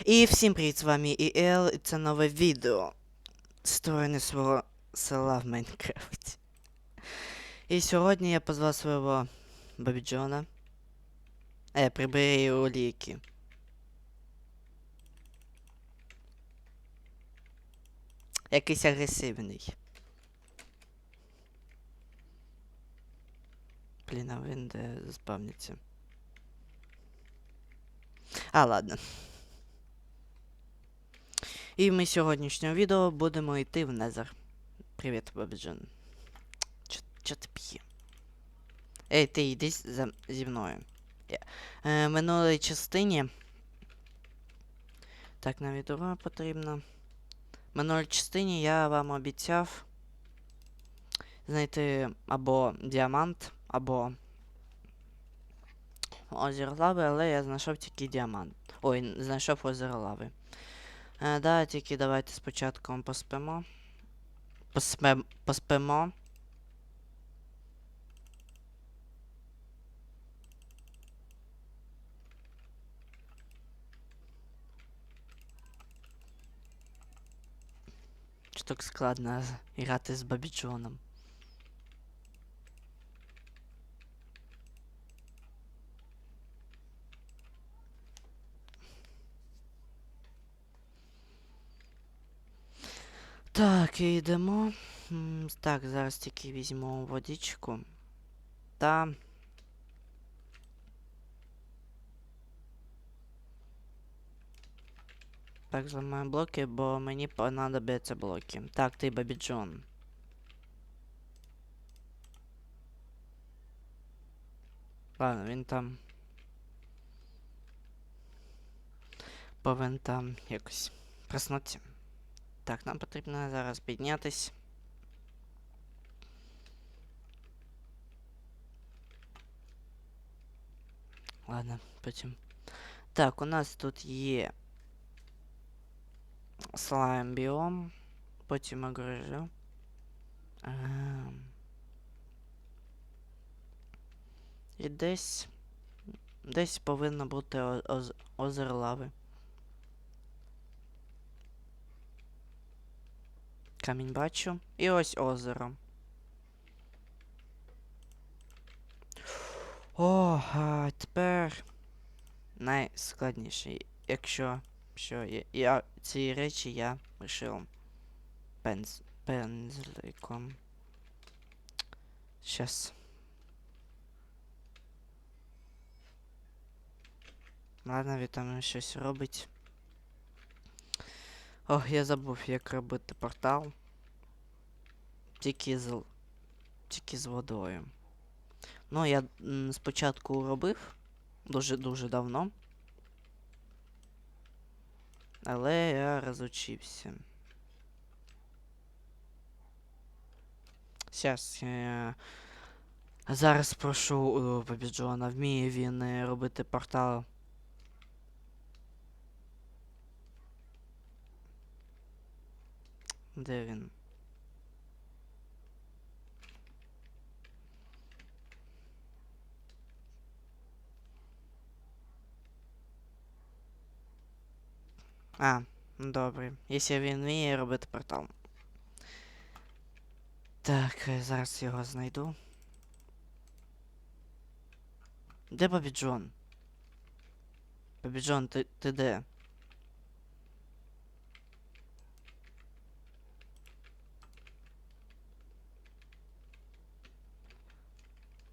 І всім привіт, з вами ІЛ, і це нове відео. Створення свого села в Майнкрафті. І сьогодні я позвав свого Бобі Джона. Е, прибери уліки. Якийсь агресивний. Блін, а він де спавниться. А, ладно. І ми сьогоднішнього відео будемо йти в Незер. Привіт, Бабіджан. Чо, ти п'є? Ей, ти йди за, зі мною. Я- Е, минулій частині. Так, навіть дорога потрібна. Минулій частині я вам обіцяв знайти або діамант, або озеро лави, але я знайшов тільки діамант. Ой, знайшов озеро лави. Е, да, тільки давайте спочатку поспимо. Поспем, поспимо. Чи так складно грати з Бабіджоном? Так, і йдемо. Так, зараз тільки візьму водичку. Та. Так, зламаю блоки, бо мені понадобляться блоки. Так, ти Бабі Джон. Ладно, він там. Повинен там якось проснутися. Так, нам потрібно зараз піднятись. Ладно, потім. Так, у нас тут є слайм біом. Потім огрижу. Ем. І десь. Десь повинно бути о- оз- озеро лави. Камінь бачу. І ось озеро. О, а тепер найскладніше. Якщо що я, я ці речі я вирішив пенз, пензликом. Щас. Ладно, він там щось робить. Ох, я забув, як робити портал. Тільки з. Тільки з водою. Ну, я спочатку робив дуже-дуже давно. Але я розучився. Зараз я зараз прошу Побіджона, вміє він е, робити портал. Де він? А, ну добре. Якщо він вміє робити портал. Так, е, зараз його знайду. Де Бобі Джон? Бобі Джон, ти, ти де?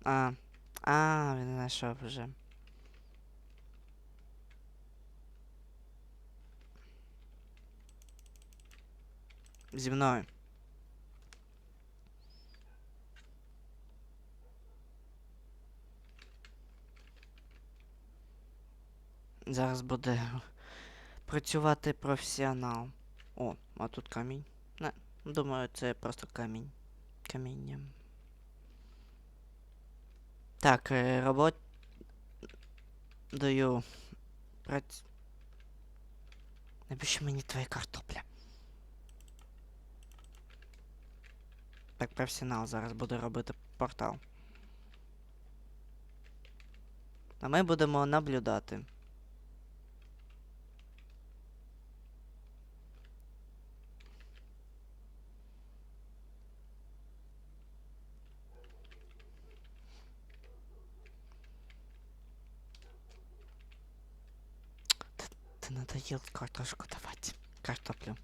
А, а, він знайшов вже. Зі мною. Зараз буде працювати професіонал. О, а тут камінь. Не, думаю, це просто камінь. Каміння. Так, е, робот. Даю. Праць. Напиши мені твоя картопля? Так, професіонал зараз буде робити портал. А ми будемо наблюдати. yıl kartoş kutu Kartopluyorum.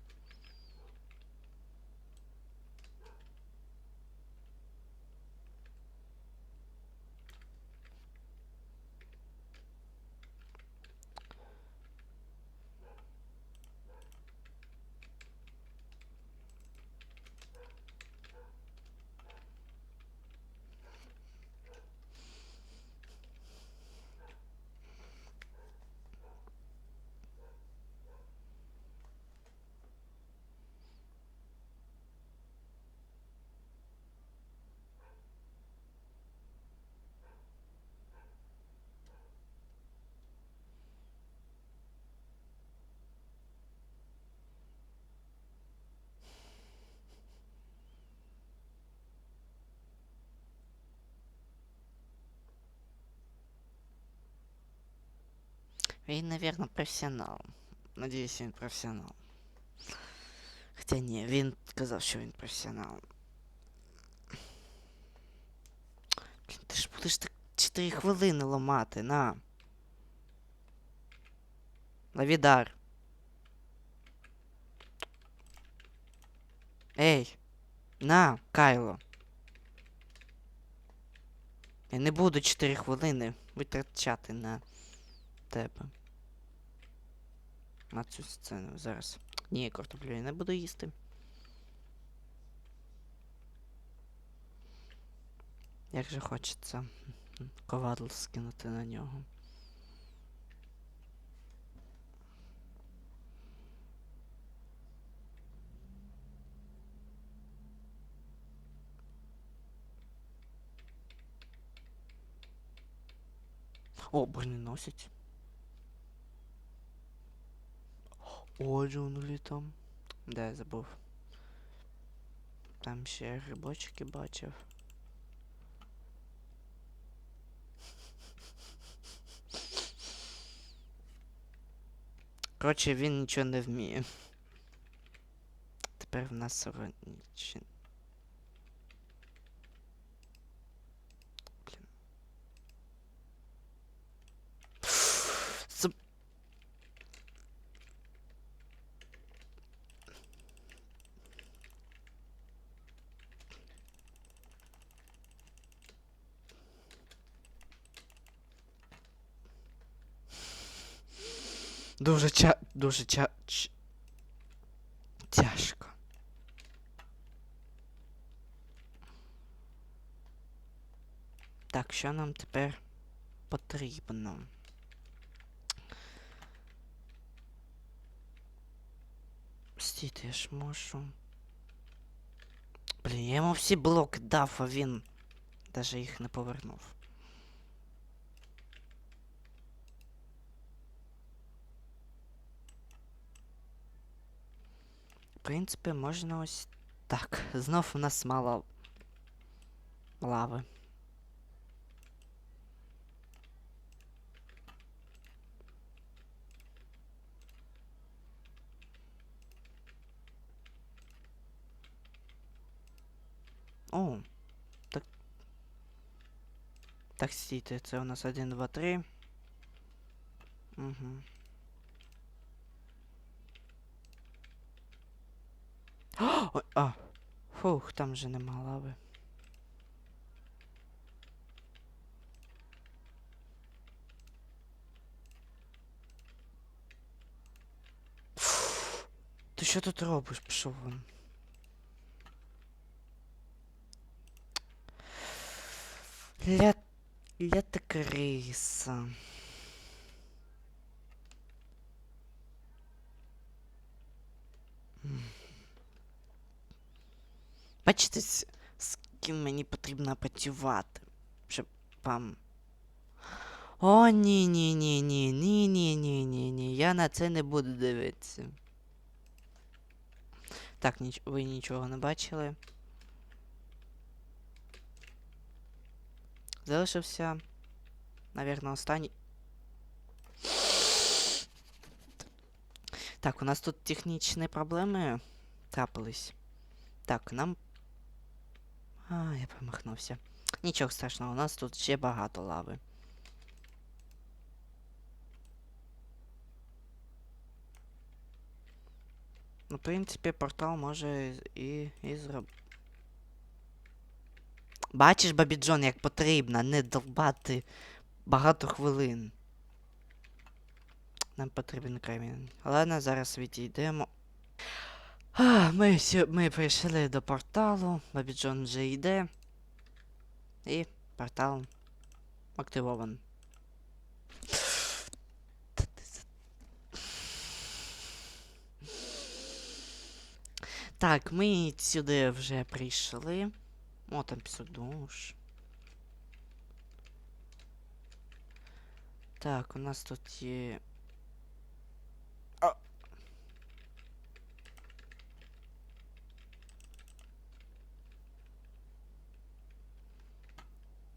Він, наверное, професіонал. Надіюсь, він професіонал. Хоча ні, він казав, що він професіонал. Блін, ти ж будеш так 4 хвилини ламати, на. Лавідар. Ей! На, Кайло. Я не буду 4 хвилини витрачати на тебе. На цю сцену зараз. Ні, картоплю я не буду їсти. Як же хочеться ковадл скинути на нього. О, броненосець. О, джунглі там. Де я забув. Там ще грибочки бачив. Коротше, він нічого не вміє. Тепер в нас органічен. Блін. Це Дуже ча... Дуже ча... ч- Тяжко. Так, що нам тепер потрібно? Стійте, я ж можу. Блін, я йому всі блоки дав, а він даже їх не повернув. Принципі, можна ось так. Знов у нас мало лави. О, так. Так, стійте, це у нас 1, 2, 3. Угу. Ой, а. Фух, там же нема лави. Ти що тут робиш? Пішов вон. Ля... Ля ти криса. Бачите, з, ким мені потрібно працювати, щоб вам. О, ні, ні, ні, ні, ні, ні, ні, ні, ні. Я на це не буду дивитися. Так, ніч... ви нічого не бачили. Залишився. Навірно, останній. Так, у нас тут технічні проблеми трапились. Так, нам. А, я промахнувся. Нічого страшного, у нас тут ще багато лави. Ну, в принципі, портал може і, і зробити. Бачиш, Бабі Джон, як потрібно не долбати багато хвилин. Нам потрібен камінь. Ладно, зараз відійдемо. А, ми, сьо- ми прийшли до порталу. Бабі Джон вже йде. І портал активован. Так, ми сюди вже прийшли. О, там пісок душ. Так, у нас тут є. А.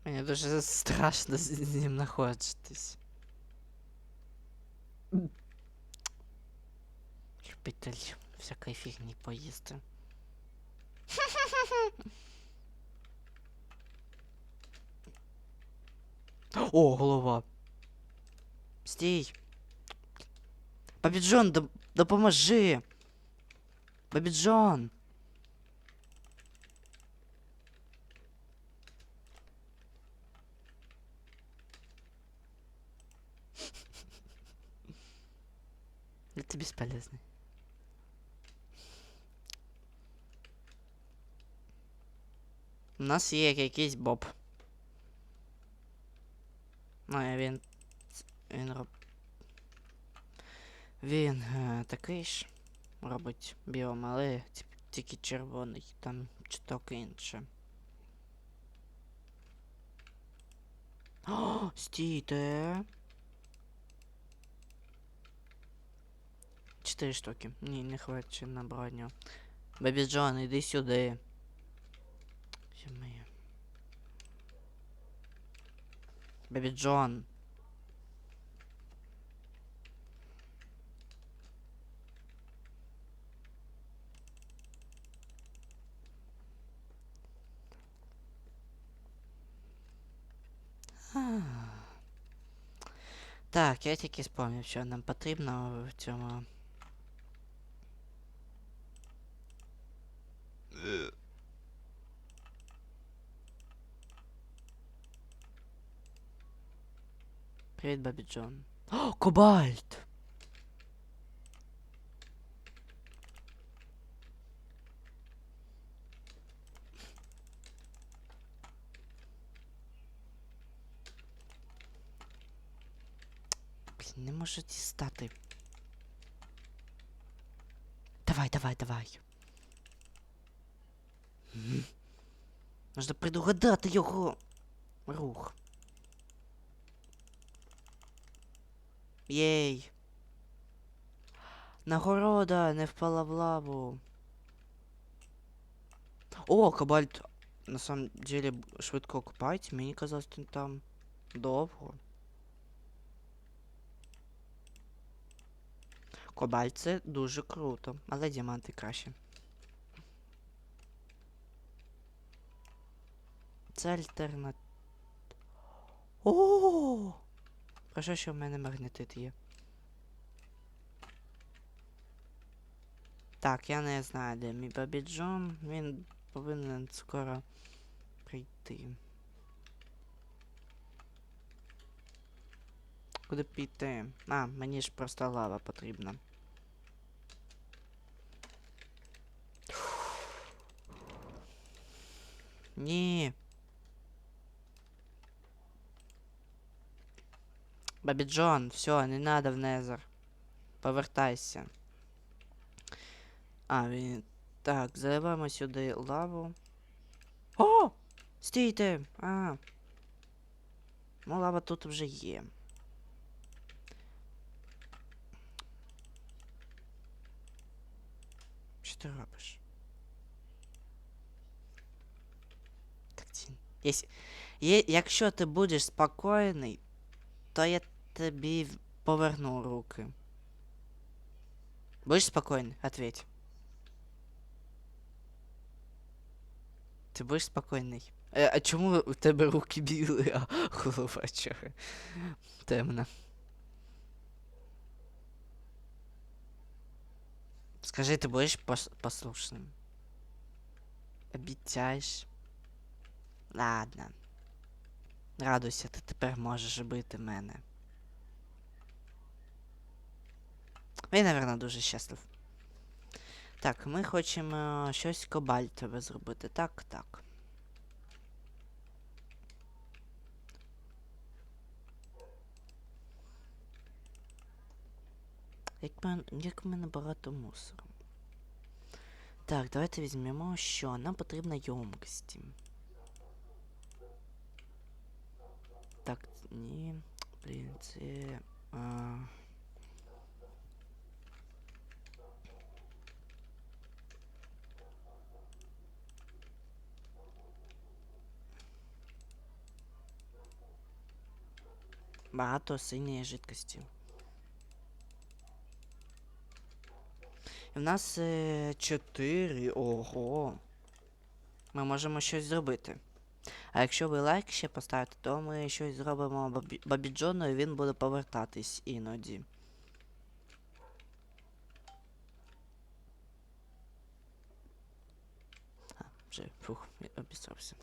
Мені дуже страшно з з ним знаходитись. Любитель всякої фігні поїсти. О, голова. Стій. Бабі Джон, доп- допоможи. Бабі Ты бесполезный. У нас є якийсь Боб. Ну, він. Він роб. Він е, такий ж робить біом, але тільки червоний, там чуток інше. О, стійте. Чотири штуки. Ні, не хватить на броню. Бебі Джон, іди сюди. Ё-моё. Бебі Джон. Так, я тільки спомнив, що нам потрібно в цьому. Привіт, Бабі Джон. О, Кобальт! Блін, не можу дістати. Давай, давай, давай. Можна предугадати його рух. Єй. Нагорода не впала в лаву. О, кабальт на самом деле швидко окупається. Мені казалось, він там довго. Кобальт це дуже круто, але діаманти краще. Це альтернат. О! Хорошо, що в мене магнетит є. Так, я не знаю, де мій Бабі Джон. Він повинен скоро прийти. Куди піти? А, мені ж просто лава потрібна. Ні. Бабі Джон, все, не надо в Незер. Повертайся. А, він. Так, заливаємо сюди лаву. О! Стійте! А. Ну, лава тут вже є. Що ти робиш? Так. Є... Якщо ти будеш спокійний, то я тобі поверну руки. Будеш спокійний? Ответь. Ти будеш спокійний? Е, а чому у тебе руки білі, а голова чого? Темна. Скажи, ти будеш пос послушним? Обіцяєш? Ладно. Радуйся, ти тепер можеш бити мене. Він, напевно, дуже щаслив. Так, ми хочемо щось кобальтове зробити. Так, так. Як ми, як в мене багато мусору. Так, давайте візьмемо що? Нам потрібна ємкості. Так, ні. Блін, це. А... Багато синьої жидкості. І в нас е, чотири. Ого. Ми можемо щось зробити. А якщо ви лайк ще поставите, то ми щось зробимо Бабі, Джону, і він буде повертатись іноді. А, вже, фух, я обісрався.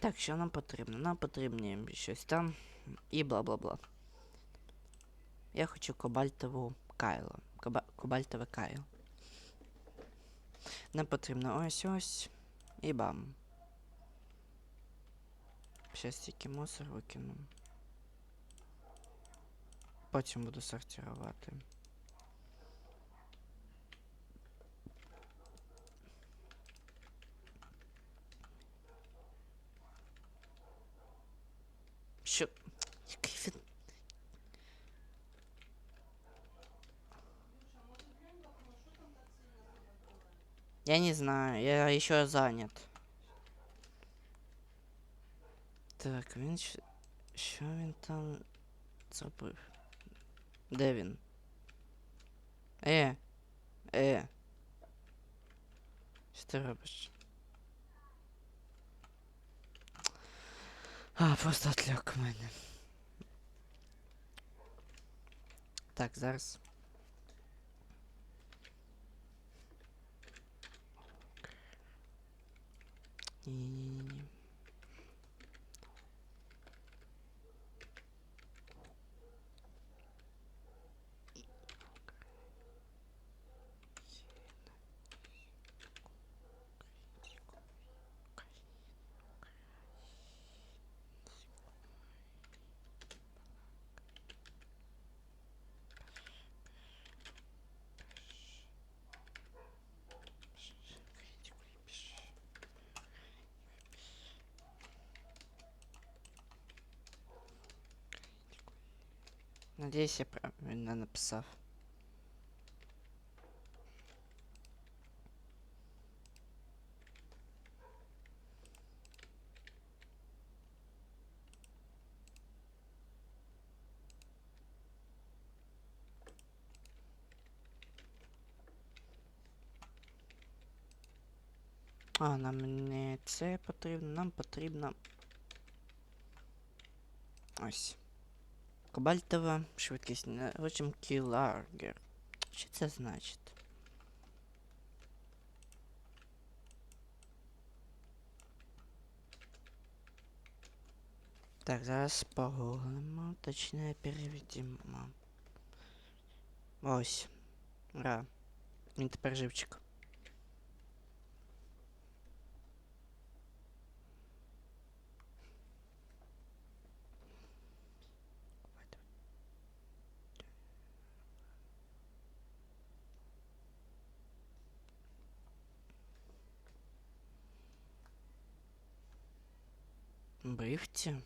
Так, що нам потрібно? Нам потрібні щось там і бла-бла-бла. Я хочу кобальтову кайло. Коба кобальтове кайло. Нам потрібно ось ось. І бам. Щас тільки мусор викину. Потім буду сортувати. Що? Я не знаю, я еще занят. Так, він що, що він там зробив? Де він? Е, е. Що ти робиш? А, просто отвлек мене. Так, зараз. 你你你你 Надіюсь, я правильно написав. А, нам не це потрібно, нам потрібно. Ось. Кобальтова швидкість наручим кілагер. Що це значить? Так, зараз погуглимо, точніше переведемо. Ось. Ра. Він тепер живчик. Бривці?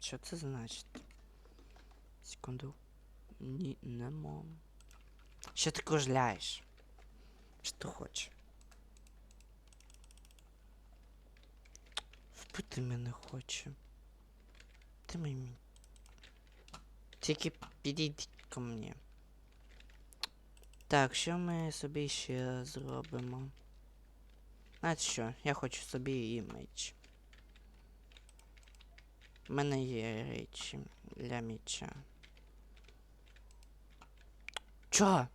Що це значить? Секунду. Ні, нема. Що ти кружляєш? Що ти хочеш? Вбити мене хоче. Ти мені. Тільки підійдіть ко мені. Так, що ми собі ще зробимо? Знаєте що, я хочу собі імідж. У мене є речі для міча. Чо?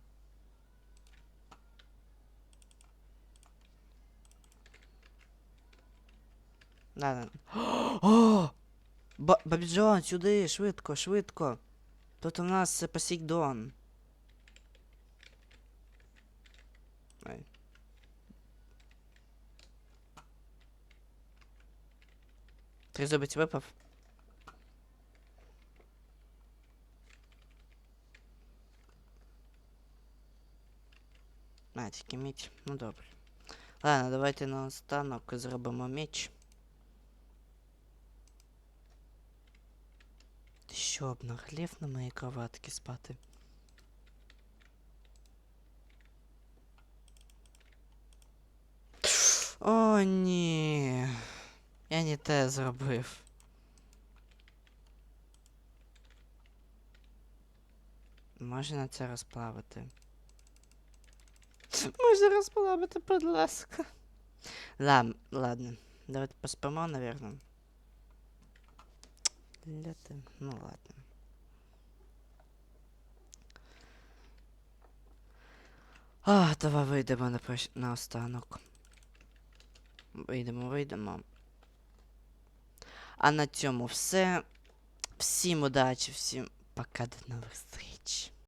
Ладно. О! Бабіджон, сюди, швидко, швидко. Тут у нас е, Посейдон. Ой. Випав. А, тільки меч. Ну добре. Ладно, давайте наостанок зробимо меч. Ти що, обнаглів на моїй кроватці спати? О, ні. Я не те зробив. Можна це розплавити. Можна розплавити, будь ласка. Ла, ладно. Давайте поспимо, наверное. Ляти. Ну ладно. А, давай вийдемо на, прощ... на останок. Вийдемо, вийдемо. А на цьому все. Всім удачі, всім пока до нових зустріч.